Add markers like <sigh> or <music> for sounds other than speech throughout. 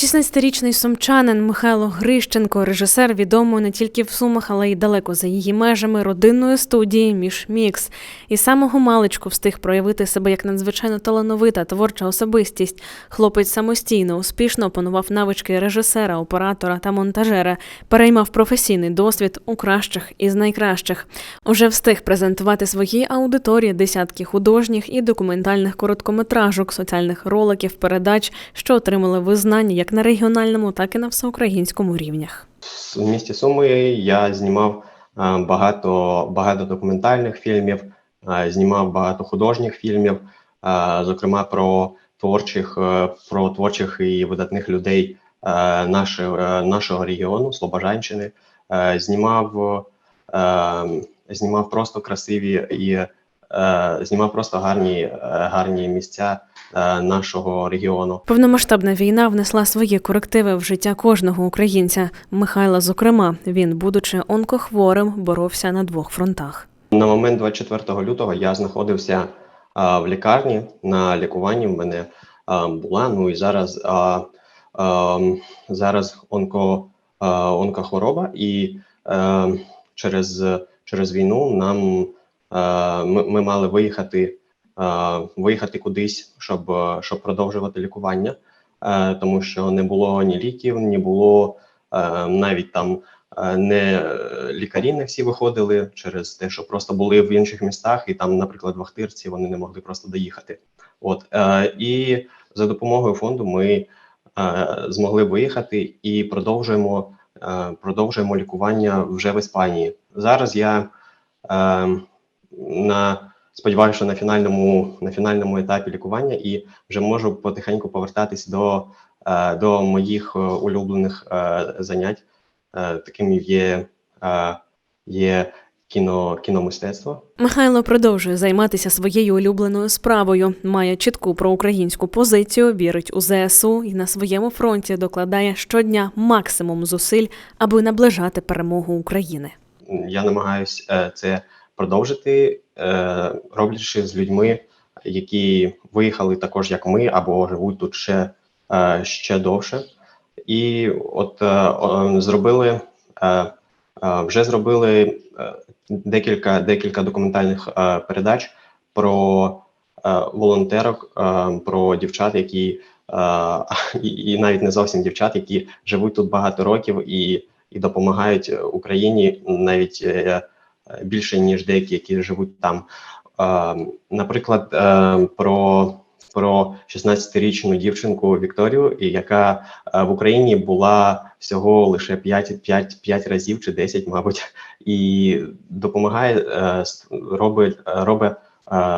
16-річний сумчанин Михайло Грищенко, режисер, відомий не тільки в Сумах, але й далеко за її межами родинної студії Мішмікс. І самого маличку встиг проявити себе як надзвичайно талановита творча особистість. Хлопець самостійно успішно опанував навички режисера, оператора та монтажера, переймав професійний досвід у кращих із найкращих. Уже встиг презентувати своїй аудиторії десятки художніх і документальних короткометражок, соціальних роликів, передач, що отримали визнання як на регіональному, так і на всеукраїнському рівнях. В місті Суми я знімав е, багато, багато документальних фільмів, е, знімав багато художніх фільмів, е, зокрема про творчих, про творчих і видатних людей нашого, нашого регіону, Слобожанщини. Знімав, знімав просто красиві і знімав просто гарні, гарні місця нашого регіону. Повномасштабна війна внесла свої корективи в життя кожного українця. Михайла, зокрема, він, будучи онкохворим, боровся на двох фронтах. На момент 24 лютого я знаходився а, в лікарні на лікуванні. В мене а, була. Ну і зараз а, а, зараз онко, а, онкохвороба, і а, через, через війну нам а, ми, ми мали виїхати, виїхати кудись, щоб, щоб продовжувати лікування, тому що не було ні ліків, не було навіть там е, не лікарі не всі виходили через те, що просто були в інших містах, і там, наприклад, в Ахтирці вони не могли просто доїхати. От е, і за допомогою фонду ми е, змогли виїхати і продовжуємо, е, продовжуємо лікування вже в Іспанії. Зараз я е, на сподіваюся, що на фінальному на фінальному етапі лікування і вже можу потихеньку повертатись до, е, до моїх е, улюблених е, занять. Таким є, є кіно, кіномистецтво. Михайло продовжує займатися своєю улюбленою справою, має чітку проукраїнську позицію, вірить у ЗСУ і на своєму фронті докладає щодня максимум зусиль, аби наближати перемогу України. Я намагаюся це продовжити, е, роблячи з людьми, які виїхали також, як ми, або живуть тут ще, е, ще довше. І от е, зробили вже зробили декілька декілька документальних передач про волонтерок, про дівчат, які <laughs> і, навіть не зовсім дівчат, які живуть тут багато років і, і допомагають Україні навіть більше ніж деякі, які живуть там. Е, Наприклад, е, про про 16-річну дівчинку Вікторію, яка е, в Україні була всього лише 5, 5, 5 разів чи 10, мабуть, і допомагає робить, робить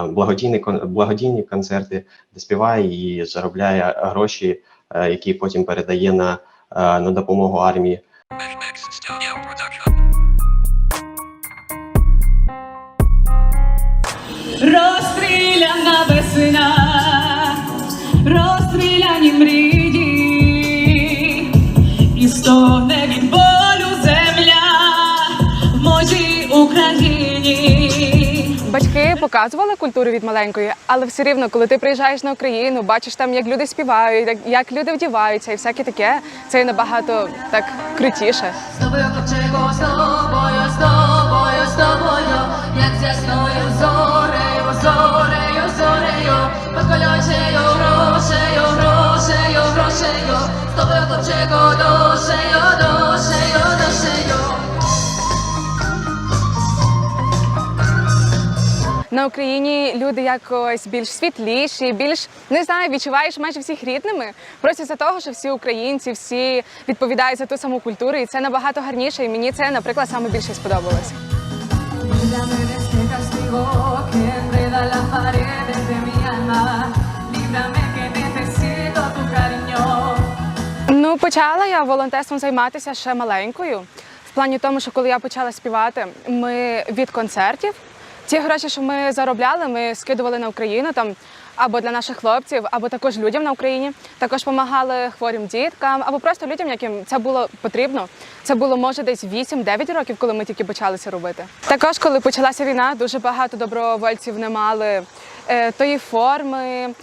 благодійні благодійні концерти, де співає і заробляє гроші, які потім передає на, на допомогу армії. Розстріляна весна, розстріляні мрії, і стогне від болю земля в моїй Україні. Батьки показували культуру від маленької, але все рівно, коли ти приїжджаєш на Україну, бачиш там, як люди співають, як, як люди вдіваються і всяке таке, це набагато так крутіше. З тобою, ковчегу, з тобою, з тобою, з тобою, як з ясною зорею, зорею, під колючею грошею, грошею, грошею, з тобою, ковчегу, душею, душею, душею. На Україні люди якось більш світліші, більш не знаю, відчуваєш майже всіх рідними. Просто за того, що всі українці, всі відповідають за ту саму культуру, і це набагато гарніше. І мені це, наприклад, саме більше сподобалось. Castigo que enreda las paredes de mi alma. Líbrame que necesito tu cariño. Ну, почала я волонтерством займатися ще маленькою. В плані тому, що коли я почала співати, ми від концертів ті гроші, що ми заробляли, ми скидували на Україну там або для наших хлопців, або також людям на Україні. Також допомагали хворим діткам, або просто людям, яким це було потрібно. Це було може десь 8-9 років, коли ми тільки почали це робити. Також, коли почалася війна, дуже багато добровольців не мали е, тої форми,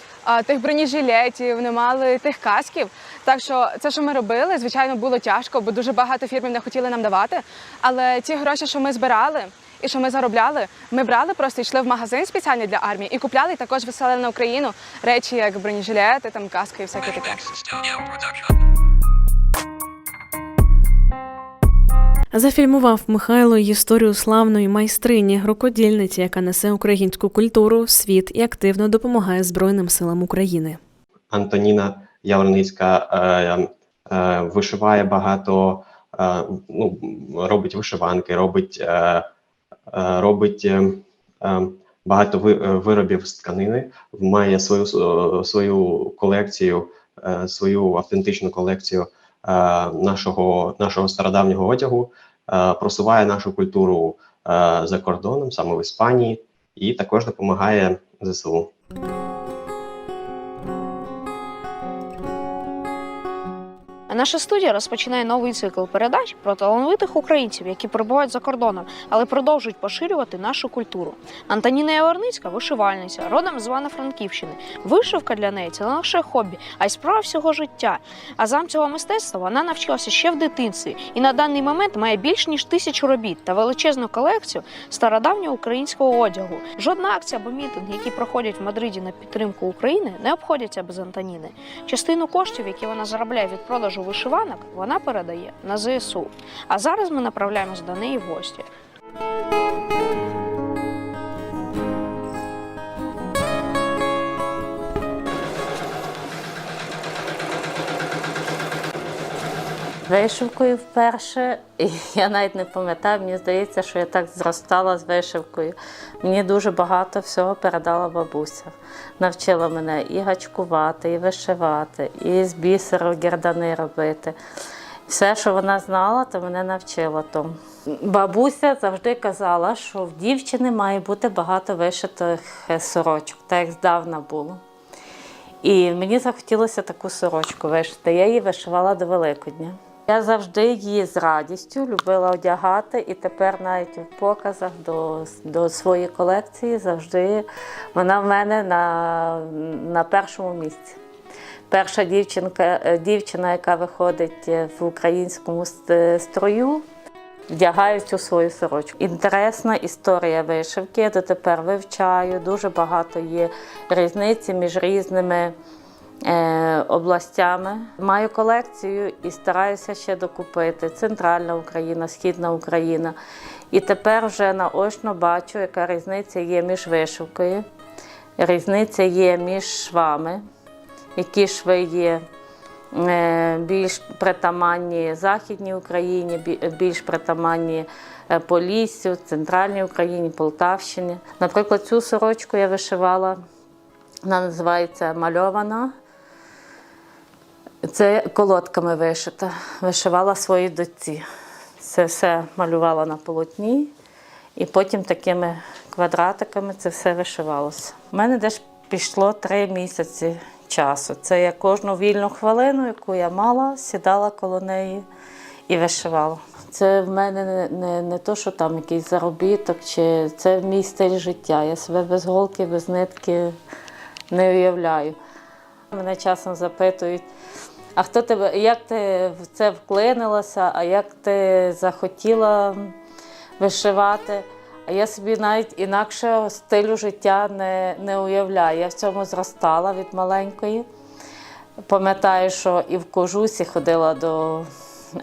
тих бронежилетів, не мали тих касків. Так що це, що ми робили, звичайно, було тяжко, бо дуже багато фірмів не хотіли нам давати. Але ті гроші, що ми збирали і що ми заробляли, ми брали просто йшли в магазин спеціальний для армії і купляли і також висилали на Україну речі, як бронежилети, там каски і всяке таке. Зафільмував Михайло історію славної майстрині, рукодільниці, яка несе українську культуру в світ і активно допомагає Збройним силам України. Антоніна Яворницька е, е, вишиває багато, е, ну, робить вишиванки, робить, е, е, робить е, е, багато ви- е, виробів з тканини, має свою, свою колекцію, е, свою автентичну колекцію е, нашого, нашого стародавнього одягу, е, просуває нашу культуру е, за кордоном, саме в Іспанії, і також допомагає ЗСУ. Наша студія розпочинає новий цикл передач про талановитих українців, які перебувають за кордоном, але продовжують поширювати нашу культуру. Антоніна Яворницька вишивальниця, родом з Івано-Франківщини. Вишивка для неї це не лише хобі, а й справа всього життя. А зам цього мистецтва вона навчилася ще в дитинстві і на даний момент має більш ніж тисячу робіт та величезну колекцію стародавнього українського одягу. Жодна акція або мітинг, які проходять в Мадриді на підтримку України, не обходяться без Антоніни. Частину коштів, які вона заробляє від продажу вишиванок, вона передає на ЗСУ. А зараз ми направляємось до неї в гості. Вишивкою вперше. І я навіть не пам'ятаю, мені здається, що я так зростала з вишивкою. Мені дуже багато всього передала бабуся. Навчила мене і гачкувати, і вишивати, і з бісеру гердани робити. Все, що вона знала, то мене навчила тому. Бабуся завжди казала, що в дівчини має бути багато вишитих е, сорочок, так як здавна було. І мені захотілося таку сорочку вишити. Я її вишивала до Великодня. Я завжди її з радістю любила одягати, і тепер навіть в показах до, до своєї колекції завжди вона в мене на, на першому місці. Перша дівчинка, е, дівчина, яка виходить е, в українському строю, вдягаю цю свою сорочку. Інтересна історія вишивки. Я дотепер вивчаю. Дуже багато є різниці між різними е, областями. Маю колекцію і стараюся ще докупити Центральна Україна, Східна Україна. І тепер вже наочно бачу, яка різниця є між вишивкою, різниця є між швами, які шви є е, більш притаманні Західній Україні, більш притаманні е, Поліссю, Центральній Україні, Полтавщині. Наприклад, цю сорочку я вишивала, вона називається мальована. Це колодками вишита. Вишивала своїй дочці. Це все малювала на полотні, і потім такими квадратиками це все вишивалося. У мене десь пішло три місяці часу. Це я кожну вільну хвилину, яку я мала, сідала коло неї і вишивала. Це в мене не, не, не то, що там якийсь заробіток, чи це мій стиль життя. Я себе без голки, без нитки не уявляю. Мене часом запитують, а хто тебе, як ти в це вклинилася, а як ти захотіла вишивати? А я собі навіть інакшого стилю життя не, не уявляю. Я в цьому зростала від маленької. Пам'ятаю, що і в кожусі ходила до,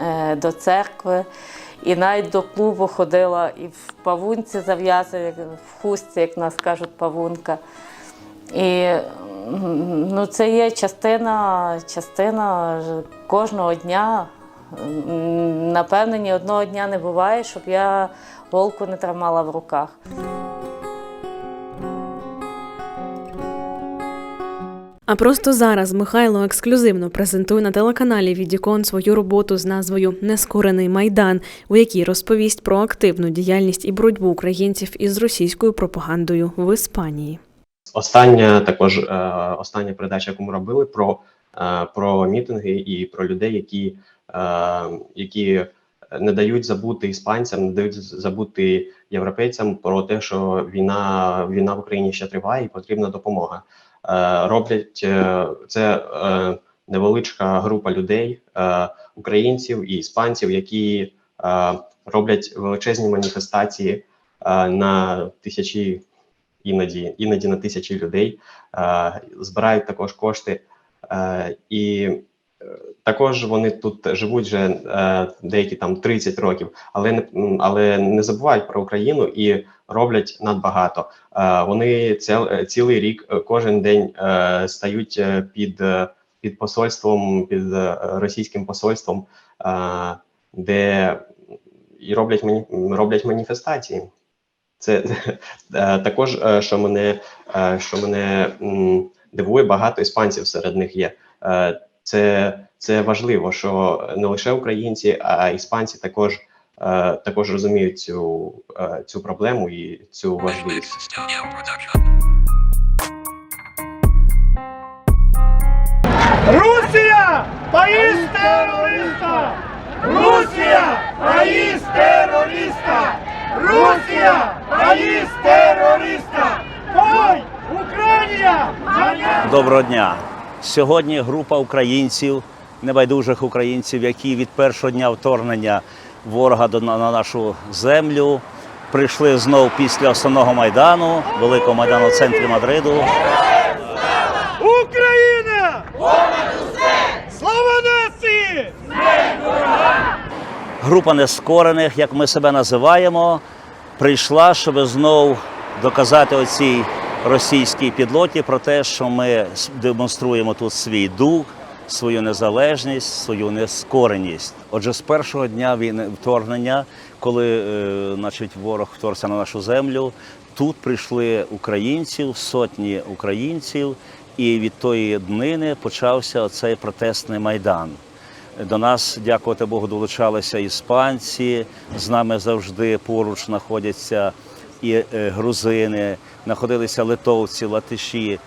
е, до церкви, і навіть до клубу ходила, і в павунці зав'язані, в хустці, як нас кажуть, павунка. І ну, це є частина, частина кожного дня. Напевно, ні одного дня не буває, щоб я голку не тримала в руках. А просто зараз Михайло ексклюзивно презентує на телеканалі Відікон свою роботу з назвою Нескорений майдан, у якій розповість про активну діяльність і боротьбу українців із російською пропагандою в Іспанії. Остання також е, остання передача, яку ми робили про, е, про мітинги і про людей, які, е, які не дають забути іспанцям, не дають забути європейцям про те, що війна, війна в Україні ще триває і потрібна допомога. роблять це невеличка група людей, українців і іспанців, які роблять величезні маніфестації на тисячі, іноді, іноді на тисячі людей, е, збирають також кошти. Е, і е, також вони тут живуть вже деякі там 30 років, але не але не забувають про Україну і роблять надбагато. Вони ціл, е, цілий рік, кожен день стають під, під посольством, під російським посольством, де і роблять мані, роблять маніфестації. Це е, також, е, що мене, е, що мене дивує, багато іспанців серед них є. Це, це важливо, що не лише українці, а іспанці також, також розуміють цю, цю проблему і цю важливість. Русія país terrorista! Русія país terrorista! Русія país terrorista! Ой, Україна! Доброго дня! Сьогодні група українців, небайдужих українців, які від першого дня вторгнення ворога на на нашу землю прийшли знов після основного майдану, великого майдану в центрі Мадриду. Україна! Слава нації! Група нескорених, як ми себе називаємо, прийшла, щоб знов доказати оцій російській підлоті про те, що ми демонструємо тут свій дух, свою незалежність, свою нескореність. Отже, з першого дня війни вторгнення, коли е, значить, ворог вторгся на нашу землю, тут прийшли українців, сотні українців, і від тої днини почався оцей протестний майдан. До нас, дякувати Богу, долучалися іспанці. З нами завжди поруч знаходяться і е, грузини, знаходилися литовці, латиші.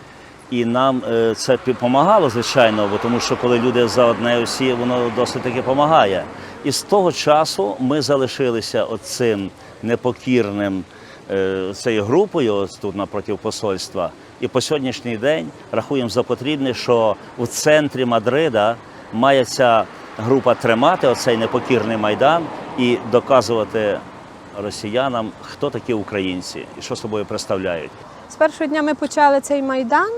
І нам е, це допомагало, звичайно, бо тому що коли люди за одне усі, воно досить таки допомагає. І з того часу ми залишилися оцим непокірним е, цією групою ось тут напроти посольства. І по сьогоднішній день рахуємо за потрібне, що у центрі Мадрида має ця група тримати оцей непокірний майдан і доказувати росіянам, хто такі українці і що собою представляють. З першого дня ми почали цей майдан,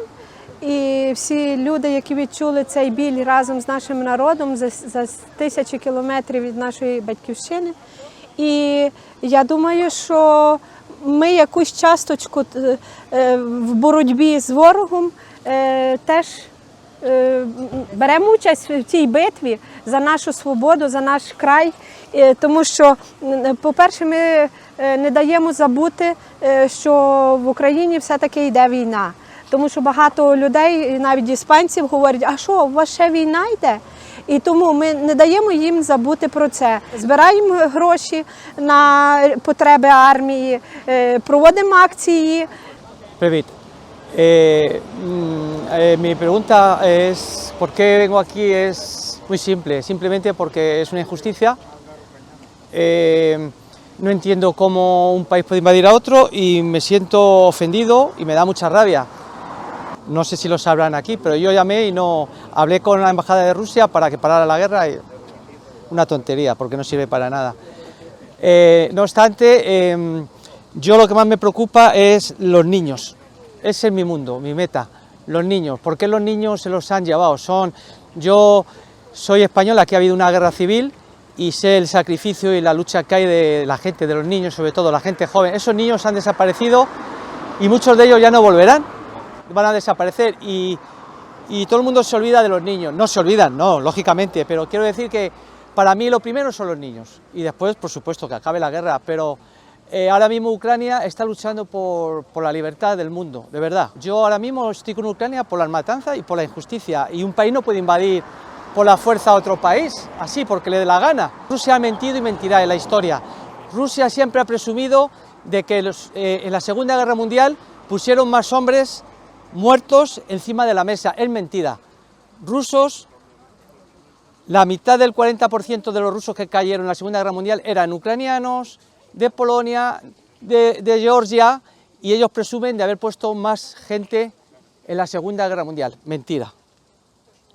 і всі люди, які відчули цей біль разом з нашим народом за, за тисячі кілометрів від нашої батьківщини. І я думаю, що ми якусь часточку е, е, в боротьбі з ворогом е, теж беремо участь в цій битві за нашу свободу, за наш край, Е, тому що, по-перше, ми е, не даємо забути, е, що в Україні все-таки йде війна. Тому що багато людей, навіть іспанців, говорять, а що, у вас ще війна йде? І тому ми не даємо їм забути про це. Збираємо гроші на потреби армії, е, проводимо акції. Eh, mm, eh, mi pregunta es, ¿por qué vengo aquí? Es muy simple, simplemente porque es una injusticia. Eh, no entiendo cómo un país puede invadir a otro y me siento ofendido y me da mucha rabia. No sé si lo sabrán aquí, pero yo llamé y no hablé con la embajada de Rusia para que parara la guerra. Una tontería, porque no sirve para nada. Eh, no obstante, em, yo lo que más me preocupa es los niños. Ese es mi mundo, mi meta. Los niños. ¿Por qué los niños se los han llevado? Son, yo soy español, aquí ha habido una guerra civil y sé el sacrificio y la lucha que hay de la gente, de los niños, sobre todo la gente joven. Esos niños han desaparecido y muchos de ellos ya no volverán, van a desaparecer y, y todo el mundo se olvida de los niños. No se olvidan, no, lógicamente, pero quiero decir que para mí lo primero son los niños y después, por supuesto, que acabe la guerra, pero eh, ahora mismo Ucrania está luchando por, por la libertad del mundo, de verdad. Yo ahora mismo estoy con Ucrania por las matanzas y por la injusticia y un país no puede invadir por la fuerza a otro país, así porque le dé la gana. Rusia ha mentido y mentirá en la historia. Rusia siempre ha presumido de que los- eh, en la Segunda Guerra Mundial pusieron más hombres muertos encima de la mesa. Es mentira. Rusos la mitad del 40% de los rusos que cayeron en la Segunda Guerra Mundial eran ucranianos, de Polonia, de, de Georgia, y ellos presumen de haber puesto más gente en la Segunda Guerra Mundial. Mentira.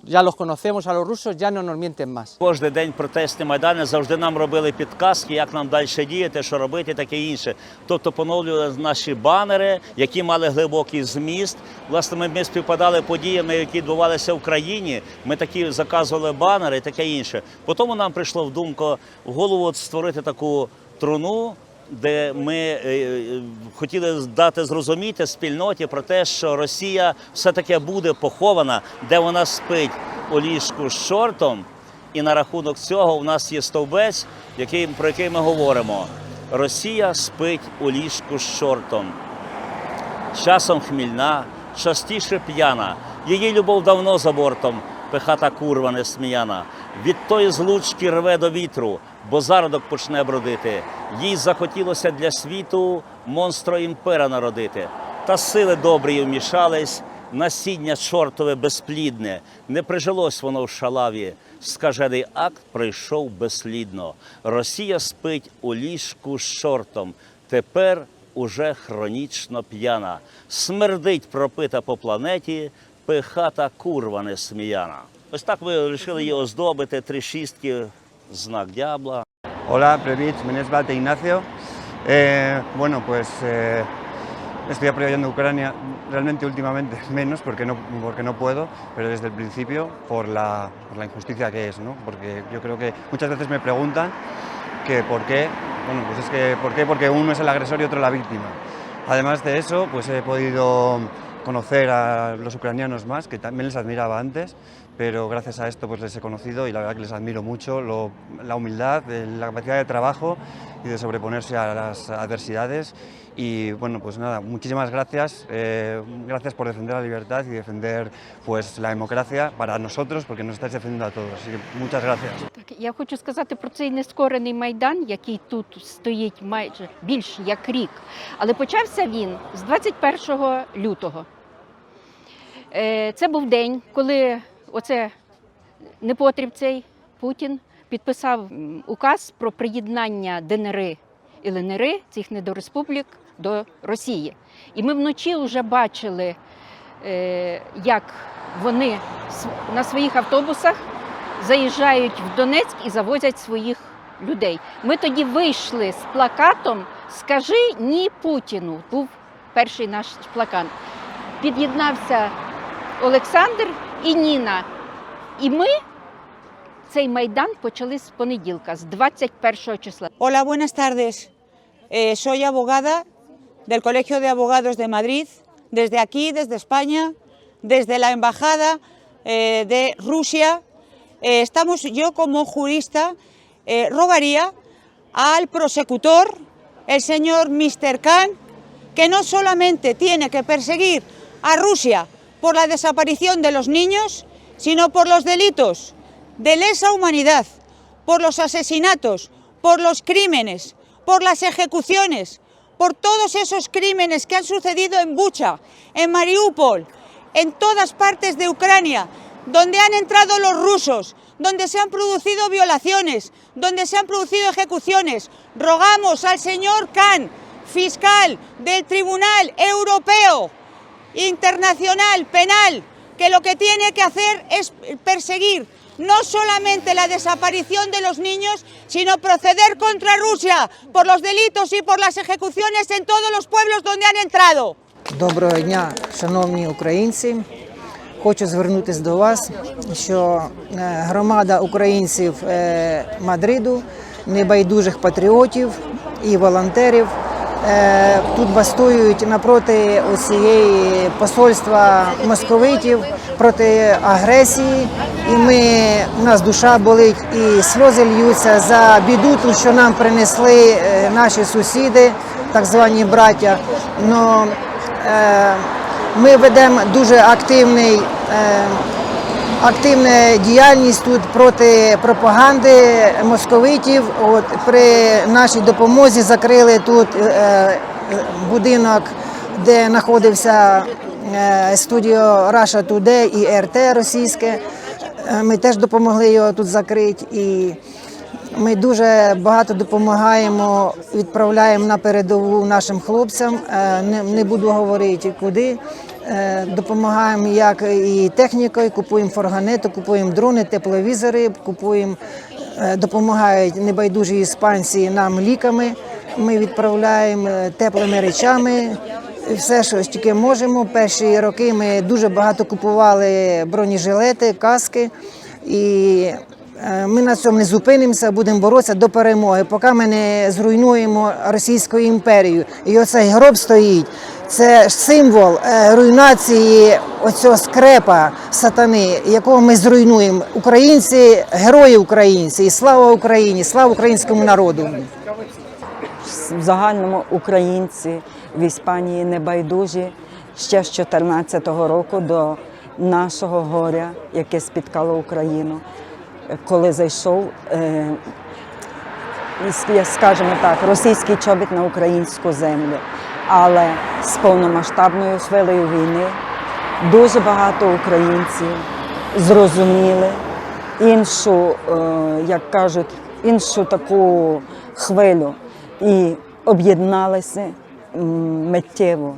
Ya los conocemos a los rusos, ya no nos mienten más. Кожен день протестні майдани завжди нам робили підказки, як нам далі діяти, що робити, таке інше. Тобто поновлювали наші банери, які мали глибокий зміст. Власне, ми, ми співпадали подіями, які відбувалися в країні. Ми такі заказували банери таке інше. Потім нам прийшло в думку в голову створити таку труну. Де ми е, е, хотіли дати зрозуміти спільноті про те, що Росія все-таки буде похована, де вона спить у ліжку з чортом, і на рахунок цього у нас є стовбець, який, про який ми говоримо. Росія спить у ліжку з чортом. Часом хмільна, частіше п'яна. Її любов давно за бортом, пихата курва несміяна. Від тої злучки рве до вітру, бо зародок почне бродити. Їй захотілося для світу монстро імпера народити. Та сили добрі вмішались, насіння чортове безплідне. Не прижилось воно в шалаві. Скажений акт прийшов безслідно. Росія спить у ліжку з чортом. Тепер уже хронічно п'яна. Смердить пропита по планеті, пихата курва несміяна. Ось так ви вирішили її оздобити, три шістки, знак дябла. Hola, Previch, меня зовут Ignacio. Eh, bueno, pues eh, estoy apoyando a Ucrania realmente últimamente <laughs> menos porque no, porque no puedo, pero desde el principio por la, por la injusticia que es, ¿no? Porque yo creo que muchas veces me preguntan que por qué, bueno, pues es que por qué, porque uno es el agresor y otro la víctima. Además de eso, pues he podido conocer a los ucranianos más, que también les admiraba antes, pero gracias a esto pues les he conocido y la verdad que les admiro mucho lo- la humildad, eh, la capacidad de trabajo y de sobreponerse a las adversidades. Y bueno, pues nada, muchísimas gracias, eh, gracias por defender la libertad y defender pues la democracia para nosotros, porque nos estáis defendiendo a todos. Así que muchas gracias. Так, я хочу сказати про цей нескорений майдан, який тут стоїть майже більш як рік. Але почався він з 21 лютого. Е, Це був день, коли оце непотріб цей Путін підписав указ про приєднання ДНР і ЛНР, цих недореспублік, до Росії. І ми вночі вже бачили, е, як вони на своїх автобусах заїжджають в Донецьк і завозять своїх людей. Ми тоді вийшли з плакатом Скажи ні Путіну. Був перший наш плакат. Під'єднався Олександр і Ніна. І ми цей майдан почали з понеділка, з 21 числа. Hola, buenas tardes. Eh, soy abogada del Colegio de Abogados de Madrid, desde aquí, desde España, desde la Embajada eh, de Rusia. Eh, estamos, yo como jurista, eh, rogaría al prosecutor, el señor Mr. Khan, que no solamente tiene que perseguir a Rusia por la desaparición de los niños, sino por los delitos de lesa humanidad, por los asesinatos, por los crímenes, por las ejecuciones, por todos esos crímenes que han sucedido en Bucha, en Mariupol, en todas partes de Ucrania, donde han entrado los rusos, donde se han producido violaciones, donde se han producido ejecuciones. Rogamos al señor Khan, fiscal del Tribunal Europeo, internacional, penal, que lo que tiene que hacer es perseguir no solamente la desaparición de los niños, sino proceder contra Rusia por los delitos y por las ejecuciones en todos los pueblos donde han entrado. Доброго дня, шановні українці. Хочу звернутися до вас, що е, громада українців е, Мадриду, небайдужих патріотів і волонтерів е, тут бастують напроти цієї посольства московитів проти агресії. І ми, у нас душа болить і сльози льються за біду, ту, що нам принесли е, наші сусіди, так звані браття. Но, е, ми ведемо дуже активний, е, активну діяльність тут проти пропаганди московитів. От, при нашій допомозі закрили тут е, будинок, де знаходився е, студіо Russia Today і РТ російське. Е, Ми теж допомогли його тут закрити. І ми дуже багато допомагаємо, відправляємо на передову нашим хлопцям. Не буду говорити куди. Е, Допомагаємо як і технікою, купуємо форганети, купуємо дрони, тепловізори, купуємо, е, допомагають небайдужі іспанці нам ліками. Ми відправляємо е, теплими речами. Все, що тільки можемо. Перші роки ми дуже багато купували бронежилети, каски. І ми на цьому не зупинимося, будемо боротися до перемоги, поки ми не зруйнуємо Російську імперію. І оцей гроб стоїть. Це символ е, руйнації оцього скрепа сатани, якого ми зруйнуємо. Українці, герої українці, і слава Україні, слава українському народу. в загальному українці в Іспанії не байдужі ще з 2014 року до нашого горя, яке спіткало Україну, коли зайшов, е, скажімо так, російський чобіт на українську землю. Але з повномасштабною хвилею війни дуже багато українців зрозуміли іншу, е, як кажуть, іншу таку хвилю і об'єдналися миттєво,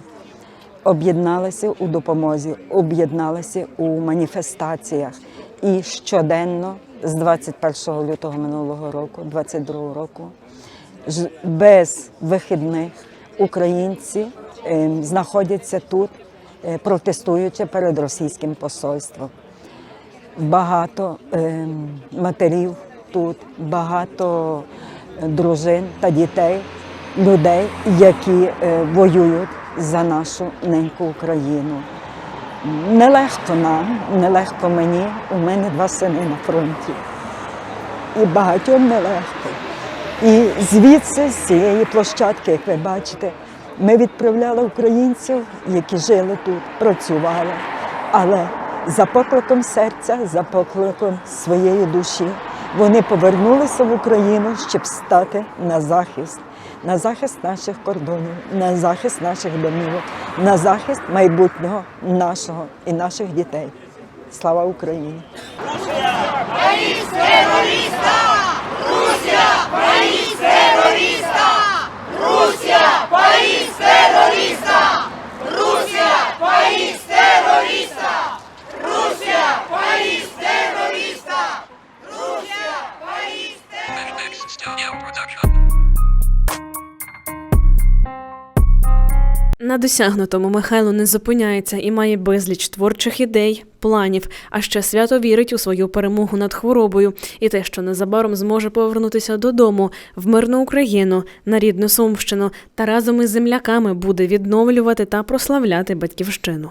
об'єдналися у допомозі, об'єдналися у маніфестаціях. І щоденно з 21 лютого минулого року, 22 року, без вихідних українці е, знаходяться тут, е, протестуючи перед російським посольством багато е, матерів тут, багато дружин та дітей, людей, які е, воюють за нашу неньку Україну. Нелегко нам, нелегко мені. У мене два сини на фронті. І багатьом нелегко. І звідси, з цієї площадки, як ви бачите, ми відправляли українців, які жили тут, працювали. Але за покликом серця, за покликом своєї душі, вони повернулися в Україну, щоб стати на захист, на захист наших кордонів, на захист наших домівок, на захист майбутнього нашого і наших дітей. Слава Україні! País Rusia, país terrorista! Rusia, país На досягнутому Михайло не зупиняється і має безліч творчих ідей, планів, а ще свято вірить у свою перемогу над хворобою і те, що незабаром зможе повернутися додому в мирну Україну на рідну Сумщину та разом із земляками буде відновлювати та прославляти батьківщину.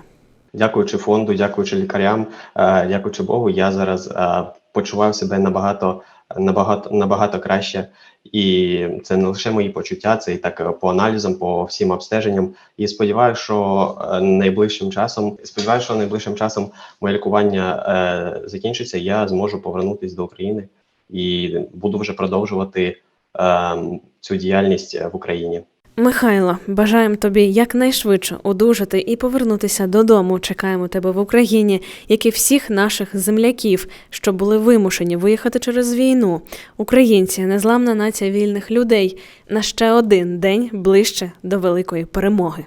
Дякуючи фонду, дякуючи лікарям, е, дякуючи Богу, я зараз е, почуваю себе набагато, набагато, набагато краще. І це не лише мої почуття, це і так е, по аналізам, по всім обстеженням. І сподіваюся, що е, найближчим часом, сподіваюся, що найближчим часом моє лікування е, закінчиться. Я зможу повернутися до України і буду вже продовжувати е, цю діяльність в Україні. Михайло, бажаємо тобі якнайшвидше одужати і повернутися додому. Чекаємо тебе в Україні, як і всіх наших земляків, що були вимушені виїхати через війну. Українці незламна нація вільних людей на ще один день ближче до великої перемоги.